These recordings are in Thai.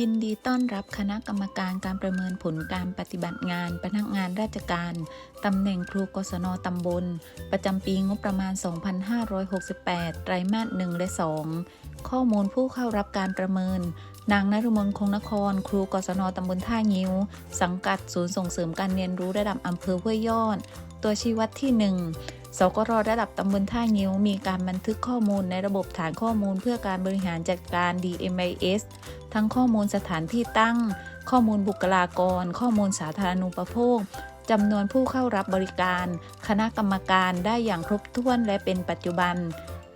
ยินดีต้อนรับคณะกรรมการการประเมินผลการปฏิบัติงานพนักงานราชการ ตำแหน่งครูกศนตำบล ประจำปีงบประมาณ 2568 ไตรมาส 1 และ 2 ข้อมูลผู้เข้ารับการประเมิน นางนฤมลคงนคร ครูกศนตำบลท่างิ้ว สังกัดศูนย์ส่งเสริมการเรียนรู้ระดับอำเภอห้วยยอด ตัวชี้วัดที่ 1 สกรระดับตำบลท่างิ้ว มีการบันทึกข้อมูลในระบบฐานข้อมูลเพื่อการบริหารจัดการ DMIS ทั้งข้อมูลสถานที่ตั้ง ข้อมูลบุคลากร ข้อมูลสาธารณูปโภคจำนวนผู้เข้ารับบริการ คณะกรรมการได้อย่างครบถ้วนและเป็นปัจจุบัน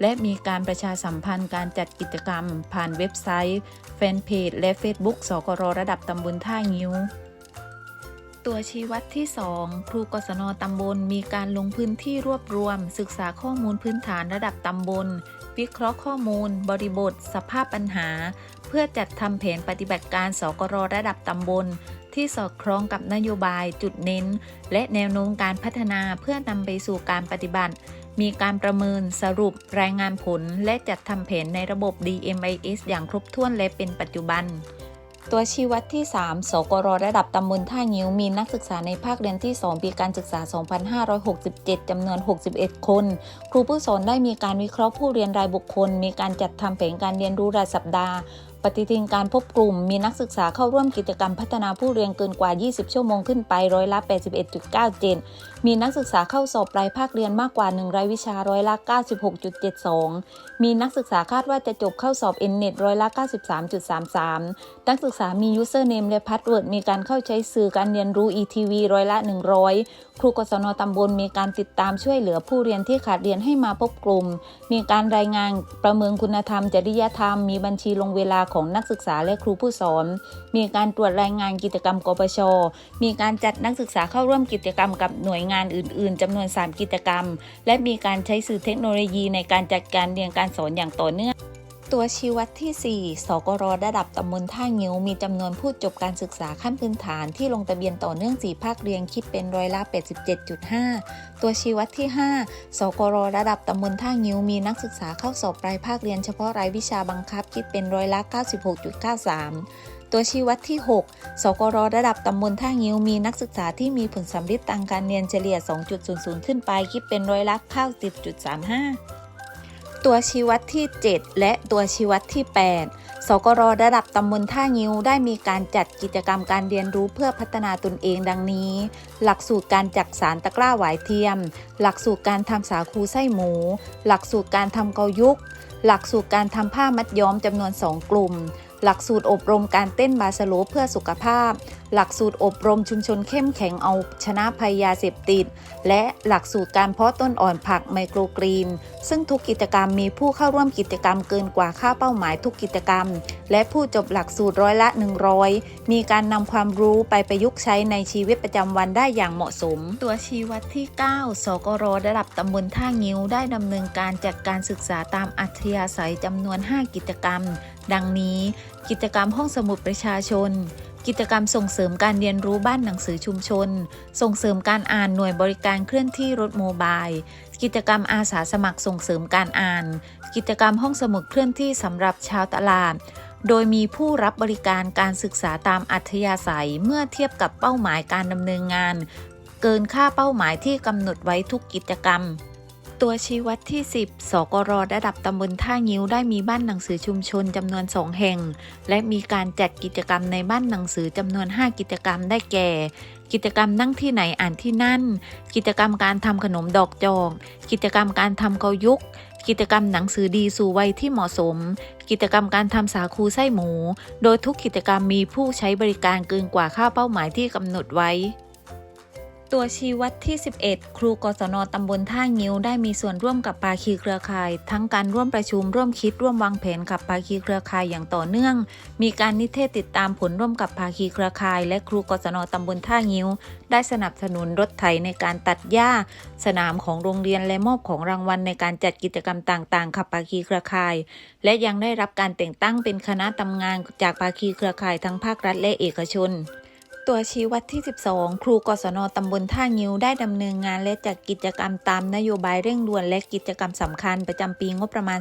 และมีการประชาสัมพันธ์การจัดกิจกรรม ผ่านเว็บไซต์ แฟนเพจ และ Facebook สกรระดับตำบลท่างิ้ว ตัวชี้วัดที่ 2 ครูกศนตำบลมีการลงพื้นที่รวบรวม ศึกษาข้อมูลพื้นฐานระดับตำบล วิเคราะห์ข้อมูล บริบท สภาพปัญหา เพื่อจัดทำแผนปฏิบัติการสกรระดับตำบล ที่สอดคล้องกับนโยบายจุดเน้น และแนวโน้มการพัฒนาเพื่อนำไปสู่การปฏิบัติ มีการประเมินสรุป รายงานผล และจัดทำแผนในระบบ DMIS อย่างครบถ้วนและเป็นปัจจุบัน ตัวชี้วัดที่ 3 สกรระดับตำบลท่างิ้วมีนักศึกษาในภาคเรียนที่ 2 ปีการศึกษา 2567 จำนวน 61 คน ครูผู้สอนได้มีการวิเคราะห์ผู้เรียนรายบุคคล มีการจัดทำแผนการเรียนรู้รายสัปดาห์ปฏิทินการพบกลุ่มมีนักศึกษาเข้าร่วมกิจกรรมพัฒนาผู้เรียนเกินกว่า 20 ชั่วโมงขึ้นไปร้อยละ 81.97 มีนักศึกษาเข้าสอบปลายภาคเรียนมากกว่า 1 รายวิชาร้อยละ 96.72 มีนักศึกษาคาดว่าจะจบเข้าสอบ Nnet ร้อยละ 93.33 นักศึกษามี username และ password มีการเข้าใช้สื่อการเรียนรู้ ETV ร้อยละ 100 ครูกศนตำบลมีการติดตามช่วยเหลือผู้เรียนที่ขาดเรียนให้มาพบกลุ่ม มีการรายงานประเมินคุณธรรม จริยธรรม มีบัญชีลงเวลาของนักศึกษาและครูผู้สอน มีการตรวจรายงานกิจกรรมกปช มีการจัดนักศึกษาเข้าร่วมกิจกรรมกับหน่วยงานอื่น ๆจำนวน 3 กิจกรรม และมีการใช้สื่อเทคโนโลยีในการจัดการเรียนการสอนอย่างต่อเนื่อง ตัวชี้วัดที่ 4 สกรระดับตำบลท่างิ้วมีจำนวนผู้จบการศึกษาขั้นพื้นฐานที่ลงทะเบียนต่อเนื่อง 4 ภาคเรียนคิดเป็นร้อยละ 87.5 ตัวชี้วัดที่ 5 สกรระดับตำบลท่างิ้วมีนักศึกษาเข้าสอบปลายภาคเรียนเฉพาะรายวิชาบังคับคิดเป็นร้อยละ 96.93ตัวชี้วัดที่ 6 สกรระดับตำบลท่างิ้วมีนักศึกษาที่มีผลสำลิดทางการเรียนเฉลี่ย 2.00 ขึ้นไป คิดเป็นร้อยละ 90.35 ตัวชี้วัดที่ 7 และตัวชี้วัดที่ 8 สกรระดับตำบลท่างิ้วได้มีการจัดกิจกรรมการเรียนรู้เพื่อพัฒนาตนเองดังนี้ หลักสูตรการจักสารตะกร้าหวายเทียม หลักสูตรการทำสาคูไส้หมู หลักสูตรการทำเกายุก หลักสูตรการทำผ้ามัดย้อมจำนวน 2 กลุ่ม หลักสูตรอบรมการเต้นบาสโลเพื่อสุขภาพ หลักสูตรอบรมชุมชนเข้มแข็งเอาชนะภัยยาเสพติด และหลักสูตรการเพาะต้นอ่อนผักไมโครกรีน ซึ่งทุกกิจกรรมมีผู้เข้าร่วมกิจกรรมเกินกว่าค่าเป้าหมายทุกกิจกรรม และผู้จบหลักสูตรร้อยละ 100 มีการนำความรู้ไปประยุกต์ใช้ในชีวิตประจำวันได้อย่างเหมาะสม ตัวชี้วัดที่ 9 สกรระดับตำบลท่างิ้วได้ดำเนินการจัดการศึกษาตามอัธยาศัยจำนวน 5 กิจกรรม ดังนี้กิจกรรมห้องสมุดประชาชน กิจกรรมส่งเสริมการเรียนรู้บ้านหนังสือชุมชน ส่งเสริมการอ่านหน่วยบริการเคลื่อนที่รถโมบาย กิจกรรมอาสาสมัครส่งเสริมการอ่าน กิจกรรมห้องสมุดเคลื่อนที่สำหรับชาวตลาด โดยมีผู้รับบริการการศึกษาตามอัธยาศัยเมื่อเทียบกับเป้าหมายการดำเนินงาน เกินค่าเป้าหมายที่กำหนดไว้ทุกกิจกรรม ตัวชี้วัดที่ 10 สกรระดับตำบลท่างิ้วได้มีบ้านหนังสือชุมชนจำนวน 2 แห่ง และมีการจัดกิจกรรมในบ้านหนังสือจำนวน 5 กิจกรรมได้แก่ กิจกรรมนั่งที่ไหนอ่านที่นั่น กิจกรรมการทำขนมดอกจอก กิจกรรมการทำเกายุกกิจกรรมหนังสือดีสู่วัยที่เหมาะสม กิจกรรมการทำสาคูไส้หมู โดยทุกกิจกรรมมีผู้ใช้บริการเกินกว่าค่าเป้าหมายที่กำหนดไว้ ตัวชี้วัดที่ 11 ครูกศนตำบลท่างิ้วได้มีส่วนร่วมกับภาคีเครือข่าย ทั้งการร่วมประชุมร่วมคิดร่วมวางแผนกับภาคีเครือข่ายอย่างต่อเนื่อง มีการนิเทศติดตามผลร่วมกับภาคีเครือข่าย และครูกศนตำบลท่างิ้ว ได้สนับสนุนรถไถในการตัดหญ้า สนามของโรงเรียนและมอบของรางวัลในการจัดกิจกรรมต่างๆกับภาคีเครือข่าย และยังได้รับการแต่งตั้งเป็นคณะทำงานจากภาคีเครือข่ายทั้งภาครัฐและเอกชน ตัวชี้วัดที่ 12 ครูกศนตำบลท่างิ้วได้ดำเนินงานและจัดกิจกรรมตามนโยบายเร่งด่วนและกิจกรรมสำคัญประจำปีงบประมาณ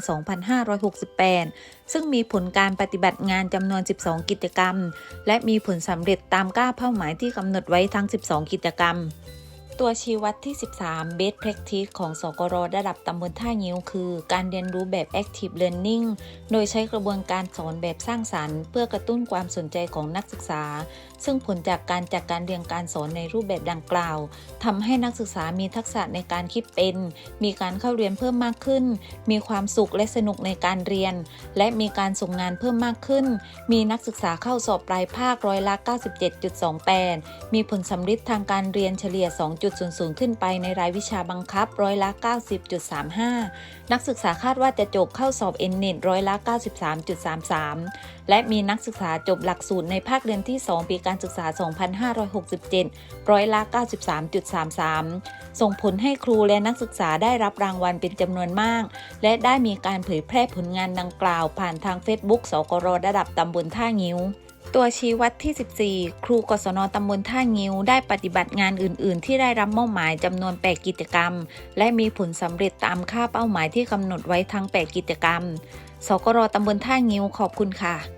2568 ซึ่งมีผลการปฏิบัติงานจำนวน 12 กิจกรรม และมีผลสำเร็จตามก้าเป้าหมายที่กำหนดไว้ทั้ง 12 กิจกรรม ตัวชี้วัดที่ 13 Best Practice ของสกรระดับตำบลท่างิ้วคือ การเรียนรู้แบบ Active Learning โดยใช้กระบวนการสอนแบบสร้างสรรค์ เพื่อกระตุ้นความสนใจของนักศึกษา ซึ่งผลจากการจัดการเรียนการสอนในรูปแบบดังกล่าวทำให้นักศึกษามีทักษะในการคิดเป็น มีการเข้าเรียนเพิ่มมากขึ้น มีความสุขและสนุกในการเรียน และมีการส่งงานเพิ่มมากขึ้น มีนักศึกษาเข้าสอบปลายภาคร้อยละ 97.28 มีผลสำลิดทางการเรียนเฉลี่ย2.00 ขึ้นไปในรายวิชาบังคับร้อยละ 90.35 นักศึกษาคาดว่าจะจบเข้าสอบเอ็นเน็ตร้อยละ 93.33 และมีนักศึกษาจบหลักสูตรในภาคเรียนที่ 2 ปีการศึกษา 2567 ร้อยละ 93.33 ส่งผลให้ครูและนักศึกษาได้รับรางวัลเป็นจำนวนมาก และได้มีการเผยแพร่ผลงานดังกล่าวผ่านทาง Facebook สกรระดับตำบลท่างิ้ว ตัวชี้วัดที่ 14 ครูกศนตำบลท่างิ้วได้ปฏิบัติงานอื่น ๆ ที่ได้รับมอบหมายจำนวน 8 กิจกรรม และมีผลสำเร็จตามค่าเป้าหมายที่กำหนดไว้ทั้ง 8 กิจกรรม สกรตำบลท่างิ้วขอบคุณค่ะ